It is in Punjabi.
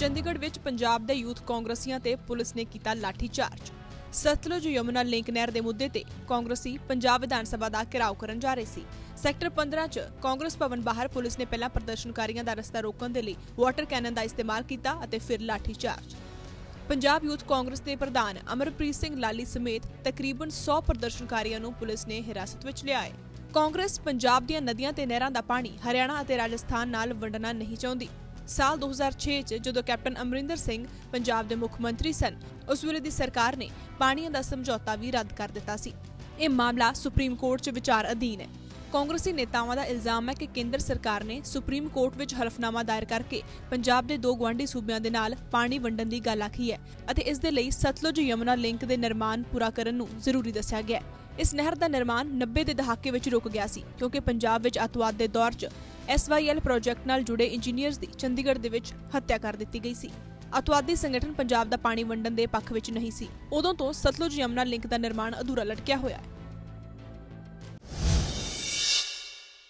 ਚੰਡੀਗੜ੍ਹ ਵਿੱਚ ਪੰਜਾਬ ਦੇ ਯੂਥ ਕਾਂਗਰਸੀਆਂ ਤੇ ਪੁਲਿਸ ਨੇ ਕੀਤਾ ਲਾਠੀਚਾਰਜ। ਸਤਲੁਜ ਯਮੁਨਾ ਲਿੰਕ ਨਹਿਰ ਦੇ ਮੁੱਦੇ ਤੇ ਕਾਂਗਰਸੀ ਪੰਜਾਬ ਵਿਧਾਨ ਸਭਾ ਦਾ ਘਿਰਾਓ ਕਰਨ ਜਾ ਰਹੇ ਸੀ। ਸੈਕਟਰ 15 ਚ ਕਾਂਗਰਸ ਭਵਨ ਬਾਹਰ ਪੁਲਿਸ ਨੇ ਪਹਿਲਾਂ ਪ੍ਰਦਰਸ਼ਨਕਾਰੀਆਂ ਦਾ ਰਸਤਾ ਰੋਕਣ ਦੇ ਲਈ ਵਾਟਰ ਕੈਨਨ ਦਾ ਇਸਤੇਮਾਲ ਕੀਤਾ ਅਤੇ ਫਿਰ ਲਾਠੀਚਾਰਜ। ਪੰਜਾਬ ਯੂਥ ਕਾਂਗਰਸ ਦੇ ਪ੍ਰਧਾਨ ਅਮਰਪ੍ਰੀਤ ਸਿੰਘ ਲਾਲੀ ਸਮੇਤ ਤਕਰੀਬਨ 100 ਪ੍ਰਦਰਸ਼ਨਕਾਰੀਆਂ ਨੂੰ ਪੁਲਿਸ ਨੇ ਹਿਰਾਸਤ ਵਿੱਚ ਲਿਆ ਹੈ ਕਾਂਗਰਸ ਪੰਜਾਬ ਦੀਆਂ ਨਦੀਆਂ ਤੇ ਨਹਿਰਾਂ ਦਾ ਪਾਣੀ ਹਰਿਆਣਾ ਅਤੇ ਰਾਜਸਥਾਨ ਨਾਲ ਵੰਡਣਾ ਨਹੀਂ ਚਾਹੁੰਦੀ। ਸਾਲ 2006 ਚ ਜਦੋਂ ਕੈਪਟਨ ਅਮਰਿੰਦਰ ਸਿੰਘ ਪੰਜਾਬ ਦੇ ਮੁੱਖ ਮੰਤਰੀ ਸਨ, ਉਸ ਵੇਲੇ ਦੀ ਸਰਕਾਰ ਨੇ ਪਾਣੀਆਂ ਦਾ ਸਮਝੌਤਾ ਵੀ ਰੱਦ ਕਰ ਦਿੱਤਾ ਸੀ। ਇਹ ਮਾਮਲਾ ਸੁਪਰੀਮ ਕੋਰਟ 'ਚ ਵਿਚਾਰ ਅਧੀਨ ਹੈ। ਕਾਂਗਰਸੀ ਨੇਤਾਵਾਂ ਦਾ ਇਲਜ਼ਾਮ ਹੈ ਕਿ ਕੇਂਦਰ ਸਰਕਾਰ ਨੇ ਸੁਪਰੀਮ ਕੋਰਟ ਵਿੱਚ ਹਲਫਨਾਮਾ ਦਾਇਰ ਕਰਕੇ ਪੰਜਾਬ ਦੇ ਦੋ ਗਵਾਂਢੀ ਸੂਬਿਆਂ ਦੇ ਨਾਲ ਪਾਣੀ ਵੰਡਣ ਦੀ ਗੱਲ ਆਖੀ ਹੈ ਅਤੇ ਇਸ ਦੇ ਲਈ ਸਤਲੁਜ ਯਮੁਨਾ ਲਿੰਕ ਦੇ ਨਿਰਮਾਣ ਪੂਰਾ ਕਰਨ ਨੂੰ ਜ਼ਰੂਰੀ ਦੱਸਿਆ ਗਿਆ ਹੈ। ਇਸ ਨਹਿਰ ਦਾ ਨਿਰਮਾਣ 90 ਦੇ ਦਹਾਕੇ ਵਿੱਚ ਰੁਕ ਗਿਆ ਸੀ, ਕਿਉਂਕਿ ਪੰਜਾਬ ਵਿੱਚ ਅਤਵਾਦ ਦੇ ਦੌਰ 'ਚ ਐਸਵਾਈਐਲ ਪ੍ਰੋਜੈਕਟ ਨਾਲ ਜੁੜੇ ਇੰਜੀਨੀਅਰਸ ਦੀ ਚੰਡੀਗੜ੍ਹ ਦੇ ਵਿੱਚ ਹੱਤਿਆ ਕਰ ਦਿੱਤੀ ਗਈ ਸੀ। ਅਤਵਾਦੀ ਸੰਗਠਨ ਪੰਜਾਬ ਦਾ ਪਾਣੀ ਵੰਡਣ ਦੇ ਪੱਖ ਵਿੱਚ ਨਹੀਂ ਸੀ। ਉਦੋਂ ਤੋਂ ਸਤਲੁਜ ਯਮੁਨਾ ਲਿੰਕ ਦਾ ਨਿਰਮਾਣ ਅਧੂਰਾ ਲਟਕਿਆ ਹੋਇਆ ਹੈ।